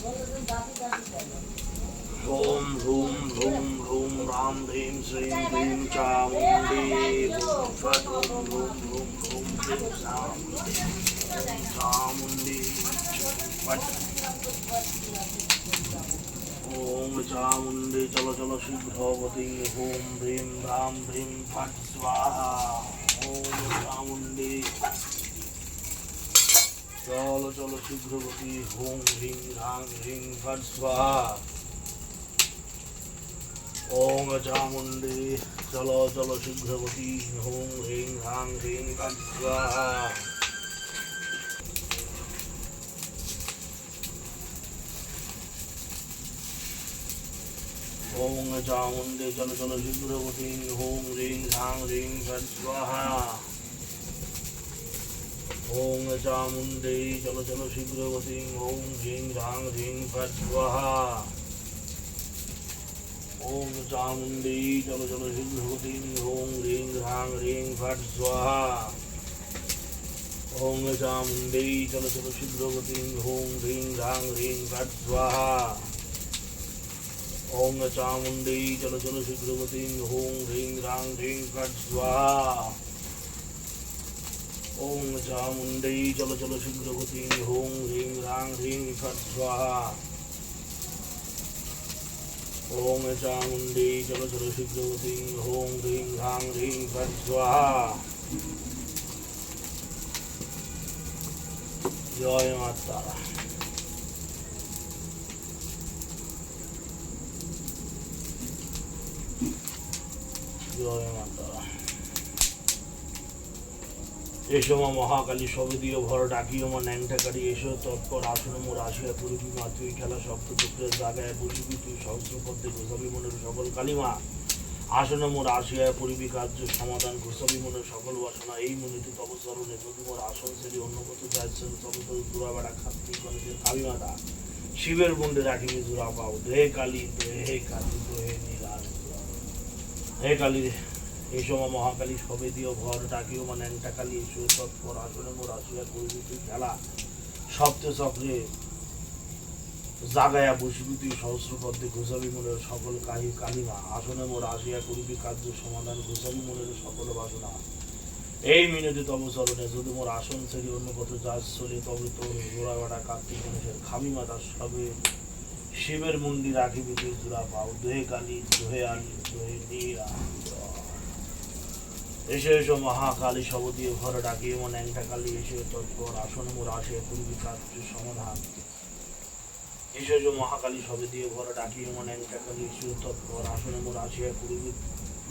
ॐ ह्रूं ह्रूं ह्रूं रां ह्रीं श्रीं ह्रीं चामुण्डी फट् ॐ ह्रूं ह्रूं ह्रूं ह्रीं चामुण्डी फट् ॐ चामुण्डी चलो चलो शीघ्रवती ॐ ह्रीं रां ह्रीं फट् स्वाहा ॐ चामुण्डी চলো চলো শীঘ্রবতী হুম হ্রিং রাং হ্রিং ফট স্বাহা। ওম চামুণ্ডী চলো চলো শীঘ্রবতী হুম হ্রিং রাং হ্রিং ফট স্বাহা। ওম চামুণ্ডী চলো চলো শীঘ্রবতী হুম হ্রিং রাং হ্রিং ফট ॐ चामुण्डै चलचलशीघ्रवतीं ॐ ह्रीं ह्रां ह्रीं फट् स्वाहा ॐ चामुण्डै चलचलशीघ्रवतीं ॐ ह्रीं ह्रां ह्रीं फट् स्वाहा ॐ चामुण्डै चलचलशीघ्रवतीं ॐ ह्रीं ह्रां ह्रीं फट् स्वाहा ॐ चामुण्डै चलचलशीघ्रवतीं ॐ ह्रीं ह्रां ह्रीं फट् स्वाहा চলো শীঘ্রবতী ওম হ্রিং রাং হ্রিং ফট স্বাহা ওম চামুণ্ডী চলো চলো শীঘ্রগতি হোং হ্রিং রাং হ্রিং ফট স্বাহা ওম চামুণ্ডী চলো চলো শীঘ্রগতি হোং হ্রিং রাং হ্রিং ফট স্বাহা জয় মাতা জয় মাতা এসো মা মহাকালী সবেদীয় ভর ডাকিও মা ন্যাংটাকারী, এসো তৎপর আসন মোর আসিয়া মা তুই খেলা জাগায় তুই মনের সকল কালিমা। আসন মোর আসিয়া কার্য সমাধান মনের সকল বাসনা। এই যদি মোর আসন অন্য কত যাচ্ছেন তবে কালিমাতা শিবের বন্ডে রাখিবি জোড়া পাও দেহে কালী দেহে কালী দেহে নীলাল হে কালী। এই মহাকালী সবে দিও ঘর ডাকিও মানে এসো তৎপর আসনে মোর আসিয়া জাগায়া তুই ঘোষাবি মনের সকল কাহি কালিমা আসনে মোর আসিয়া করিবি কার্য সমাধান, ঘোষাবি মনের সকল বাসনা। এই মিনতি তব চরণে, যদি মোর আসন ছেড়ে অন্য কত যাস, চলে তবে তোর কার্তিক মাতা সবে। শিবের মন্দির রাখিবি তুই জোড়া পাও, দোহে কালী, দোহে আলী, দোহে নীরা এসে এসো, মহাকালী শবদীয় ঘর ডাকিয়ে মন একটা কালী এসে তৎপর আসন মোর আসে পূর্বী কার্য সমাধান। এসে এসো, মহাকালী শবদীয় ঘর ডাকিয়ে মন একটা কালী এসে তৎপর আসনে মোর আসিয়া পূর্বী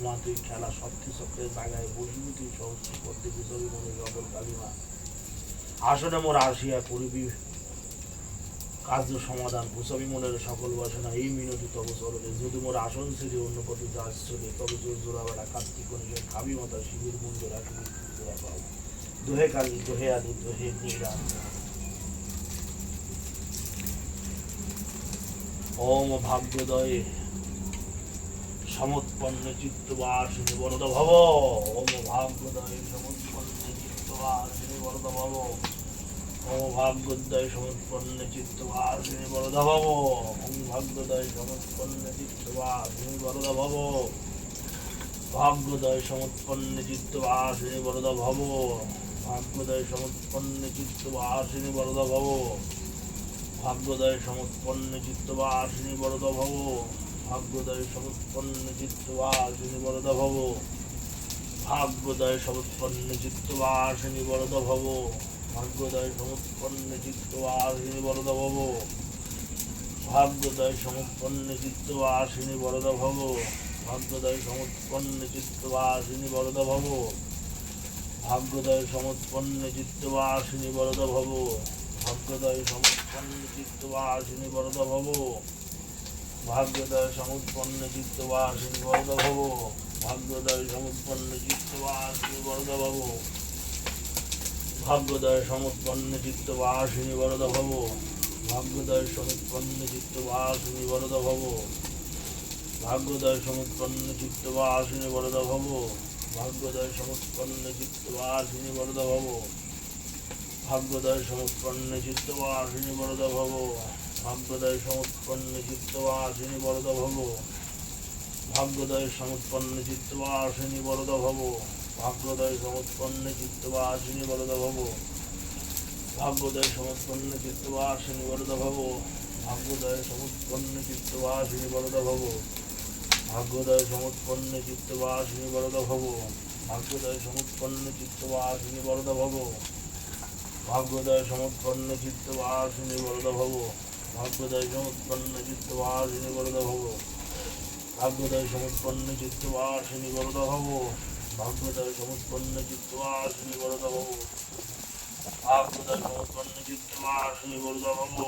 মা, তুই খেলা শক্তি চক্রের জায়গায় বসবি, তুই সহস্র পদ্মে বিসবি মনে সকল কালিমা আসনে মোর আসিয়া পূর্বী কার্য সমাধান ভূষবি মনের সকল বাসনা, এই মিনতি তব চরণে। যদি মোর আসন ছেড়ে অন্য পথে যাস চলে, তবে তোর জোড়া বেড়া কার্তিক গণেশের খাবি মাতা শিবের মন্দির রাখবি জোড়া পাও। দোহে কালী, দোহে আদি, দোহে নীরা ওম ভাগ্যোদয়ে সমৎপন্ন চিত্তবাসিনী বরদ ভব ওম ভাগ্যোদয়ে সমৎপন্ন চিত্তবাসিনী বরদ ভব ভাগ্যোদয় সমৎপন্ন চিত্তবাসিনী বরদ ভব ওম ভাগ্যোদয় সমৎপন্ন চিত্তবাসিনী বরদ ভব ভাগ্যোদয় সমৎপন্ন চিত্তবাসিনী বরদ ভব ভাগ্যোদয় সমৎপন্ন চিত্তবাসিনী বরদ ভব ভাগ্যোদয় সমৎপন্ন চিত্তবাসিনী বরদ ভব ভাগ্যোদয় সমৎপন্ন চিত্তবাসিনী বরদ ভব ভাগ্যোদয় সমৎপন্ন চিত্তবাসিনী বরদ ভব ভাগ্যোদয় সমৎপন্ন চিত্তবাসিনী বরদ ভব ভাগ্যোদয় সমৎপন্ন চিত্তবাসিনী বরদ ভব ভাগ্যোদয় সমৎপন্ন চিত্তবাসিনী বরদ ভব ভাগ্যোদয় সমৎপন্ন চিত্তবাসিনী বরদ ভব ভাগ্যোদয় সমৎপন্ন চিত্তবাসিনী বরদ ভব ভাগ্যোদয় সমুৎপন্ন চিত্তবাসিনী বরদ ভব ভাগ্যোদয় সমুৎপন্ন চিত্তবাসিনী বরদ ভব ভাগ্যোদয় সমুৎপন্ন চিত্তবাসিনী বরদ ভব ভাগ্যোদয় সমুৎপন্ন চিত্তবাসিনী বরদ ভব ভাগ্যদয় সমুৎপন্ন চিত্তবাসিনী বরদ ভব ভাগ্যদয় সমুৎপন্ন চিত্তবাসিনী বরদ ভব ভাগ্যদয় সমুৎপন্ন চিত্তবাসিনী বরদ ভব ভাগ্যোদয় সমুৎপন্ন চিত্তবাসিনী বরদ ভব ভাগ্যোদয় সমুৎপন্ন চিত্তবাসিনী বরদ ভব ভাগ্যোদয় সমৎপন্নে চিত্তবাসিনী বরদ ভব। ভাগ্যোদয় সমৎপন্নে চিত্তবাসিনী বরদ ভব। ভাগ্যোদয় সমৎপন্নে চিত্তবাসিনী বরদ ভব। ভাগ্যোদয় সমৎপন্নে চিত্তবাসিনী বরদ ভব। ভাগ্যোদয় সমৎপন্নে চিত্তবাসিনী বরদ ভব। ভাগ্যোদয় সমৎপন্ন চিত্তবাসিনী বরদ ভব। ভাগ্যোদয় সমৎপন্ন চিত্তবাসিনী বরদ ভব। ভাগ্যোদয় সমৎপন্ন চিত্তবাসিনী বরদ ভব। ভাগ্যদয় সমুৎপন্ন যুক্তমাসিনী বরদা বাবু ভাগ্যতার সমুৎপন্ন যুক্তমাসিনী বরদা বাবু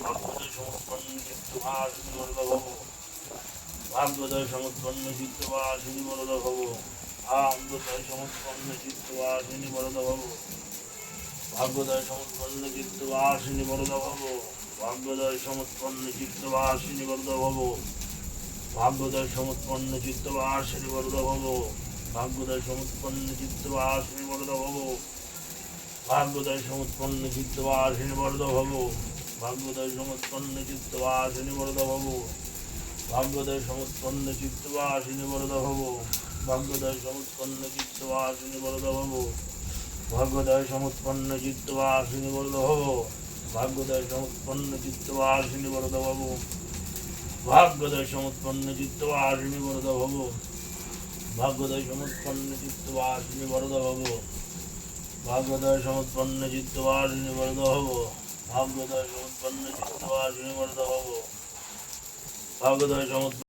ভাগ্যতার সমুৎপন্ন যুক্তমাসিনী বরদা বাবু ভাগ্যতার সমুৎপন্ন যুক্তমাসিনী বরদা বাবু ভাগ্যতার সমুৎপন্ন যুক্তমাসিনী বরদা বাবু ভাগ্যদয় সমুৎপন্ন চিত্তবাসিনী বরদা ভব ভাগ্যদয় সমুৎপন্ন চিত্তবাসিনী বরদা ভব ভাগ্যদয় সমুৎপন্ন চিত্তবাসিনী বরদা ভব ভাগ্যোদয় সমুৎপন্ন চিত্তবাসিনী বরদ ভব ভাগ্যোদয় সমুৎপন্ন চিত্তবাসিনী বরদ ভব ভাগ্যোদয় সমুৎপন্ন চিত্তবাসিনী বরদ ভব ভাগ্যোদয় সমুৎপন্ন চিত্তবাসিনী বরদ ভব ভাগ্যোদয় সমুৎপন্ন চিত্তবাসিনী বরদ ভব ভাগ্যোদয় সমুৎপন্ন চিত্তবাসিনী বরদ ভব ভাগ্যোদয় সমুৎপন্ন চিত্তবাসিনী বরদ ভব ভাগ্যোদয় সমুৎপন্ন চিত্তবাসিনী বরদ ভব ভাগ্যোদয় সমুৎপন্ন চিত্তবাসিনী বরদ ভব ভাগ্যদয় সমুৎপন্ন চিত্তবাসিনী বরদ ভব ভাগ্যদয় সমুৎপন্ন চিত্তবাসিনী বরদ ভব ভাগ্যদয় সমুৎপন্ন